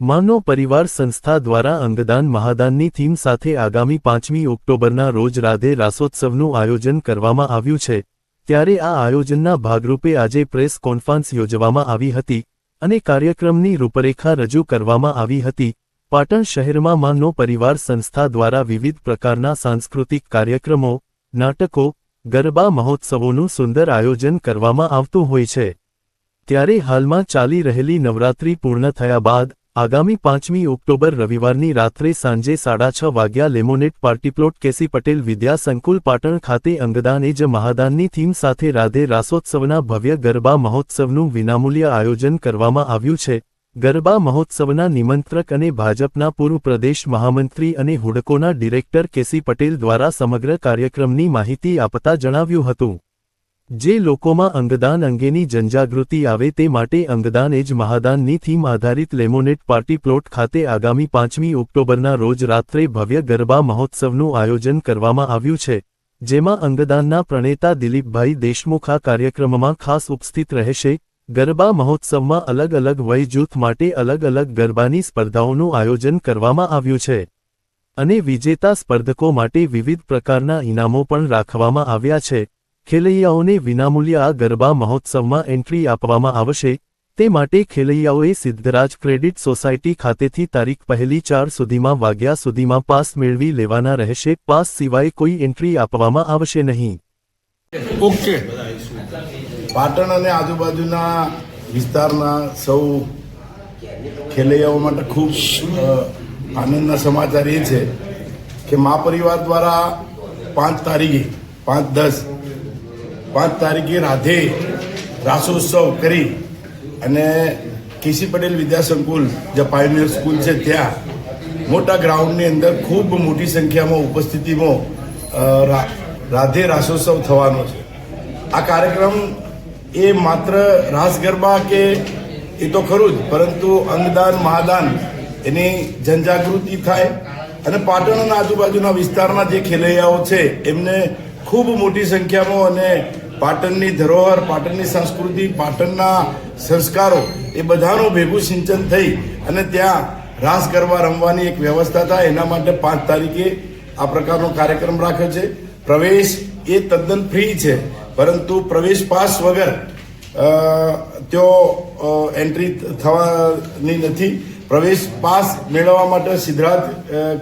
માનો પરિવાર સંસ્થા દ્વારા અંગદાન મહાદાનની થીમ સાથે આગામી પાંચમી ઓક્ટોબરના રોજ રાધે રાસોત્સવનું આયોજન કરવામાં આવ્યું છે. ત્યારે આ આયોજનના ભાગરૂપે આજે પ્રેસ કોન્ફરન્સ યોજવામાં આવી હતી અને કાર્યક્રમની રૂપરેખા રજૂ કરવામાં આવી હતી. પાટણ શહેરમાં માનો પરિવાર સંસ્થા દ્વારા વિવિધ પ્રકારના સાંસ્કૃતિક કાર્યક્રમો, નાટકો, ગરબા મહોત્સવોનું સુંદર આયોજન કરવામાં આવતું હોય છે. ત્યારે હાલમાં ચાલી રહેલી નવરાત્રી પૂર્ણ થયા બાદ આગામી પાંચમી ઓક્ટોબર રવિવારની રાત્રે સાંજે સાડા છ વાગ્યા લેમોનેટ પાર્ટીપ્લોટ કેસી પટેલ વિદ્યા સંકુલ પાટણ ખાતે અંગદાન જ મહાદાનની થીમ સાથે રાધે રાસોત્સવના ભવ્ય ગરબા મહોત્સવનું વિનામૂલ્ય આયોજન કરવામાં આવ્યું છે. ગરબા મહોત્સવના નિમંત્રક અને ભાજપના પૂર્વ પ્રદેશ મહામંત્રી અને હુડકોના ડિરેક્ટર કેસી પટેલ દ્વારા સમગ્ર કાર્યક્રમની માહિતી આપતા જણાવ્યું હતું. જે લોકોમાં અંગદાન અંગેની જનજાગૃતિ આવે તે માટે અંગદાન જ મહાદાનની થીમ આધારિત લેમોનેટ પાર્ટી પ્લોટ ખાતે આગામી પાંચમી ઓક્ટોબરના રોજ રાત્રે ભવ્ય ગરબા મહોત્સવનું આયોજન કરવામાં આવ્યું છે, જેમાં અંગદાનના પ્રણેતા દિલીપભાઈ દેશમુખ આ કાર્યક્રમમાં ખાસ ઉપસ્થિત રહેશે. ગરબા મહોત્સવમાં અલગ અલગ વય જૂથ માટે અલગ અલગ ગરબાની સ્પર્ધાઓનું આયોજન કરવામાં આવ્યું છે અને વિજેતા સ્પર્ધકો માટે વિવિધ પ્રકારના ઇનામો પણ રાખવામાં આવ્યા છે. ખેલૈયાઓને વિનામૂલ્ય આ ગરબા મહોત્સવમાં એન્ટ્રી આપવામાં આવશે. તે માટે ખેલૈયાઓએ સિદ્ધરાજ ક્રેડિટ સોસાયટી ખાતેથી તારીખ પહેલી ચાર સુધીમાં વાગ્યા સુધીમાં પાસ મેળવી લેવાના રહેશે. પાસ સિવાય કોઈ એન્ટ્રી આપવામાં આવશે નહીં. ઓકે. પાટણ અને આજુબાજુના વિસ્તારના સૌ ખેલૈયાઓ માટે ખૂબ આનંદના સમાચાર એ છે કે મા પરિવાર દ્વારા પાંચ તારીખે પાંચ દસ પાંચ તારીખે રાધે રાસોત્સવ કરી અને કેસી પટેલ વિદ્યા સંકુલ જે પાયોનિયર સ્કૂલ છે ત્યાં, મોટા ગ્રાઉન્ડની અંદર ખૂબ મોટી સંખ્યામાં ઉપસ્થિતિમાં રાધે રાસોત્સવ થવાનો છે. આ કાર્યક્રમ એ માત્ર રાસ ગરબા કે એ તો ખરું જ, પરંતુ અંગદાન, મહાદાન એની જનજાગૃતિ થાય અને પાટણ અને આજુબાજુના વિસ્તારના જે ખેલૈયાઓ છે, એમને ખૂબ મોટી સંખ્યામાં અને પાટણની ધરોહર, પાટણની સંસ્કૃતિ, પાટણના સંસ્કારો એ બધાનું ભેગું સિંચન થઈ અને ત્યાં રાસ ગરબા રમવાની એક વ્યવસ્થા થાય. એના માટે પાંચ તારીખે આ પ્રકારનો કાર્યક્રમ રાખ્યો છે. પ્રવેશ એ તદ્દન ફ્રી છે, પરંતુ પ્રવેશ પાસ વગર તેઓ એન્ટ્રી થવાની નથી. પ્રવેશ પાસ મેળવવા માટે સિદ્ધરાજ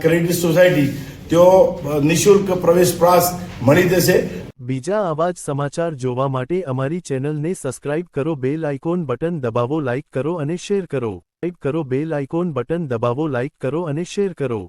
ક્રેડિટ સોસાયટી તેઓ નિઃશુલ્ક પ્રવેશ પ્રાસ મળી જશે. બીજા આવા સમાચાર જોવા માટે અમારી ચેનલને સબસ્ક્રાઇબ કરો, બેલ આઇકોન બટન દબાવો, લાઇક કરો અને શેર કરો. ટાઈપ કરો, બેલ આઇકોન બટન દબાવો, લાઇક કરો અને શેર કરો.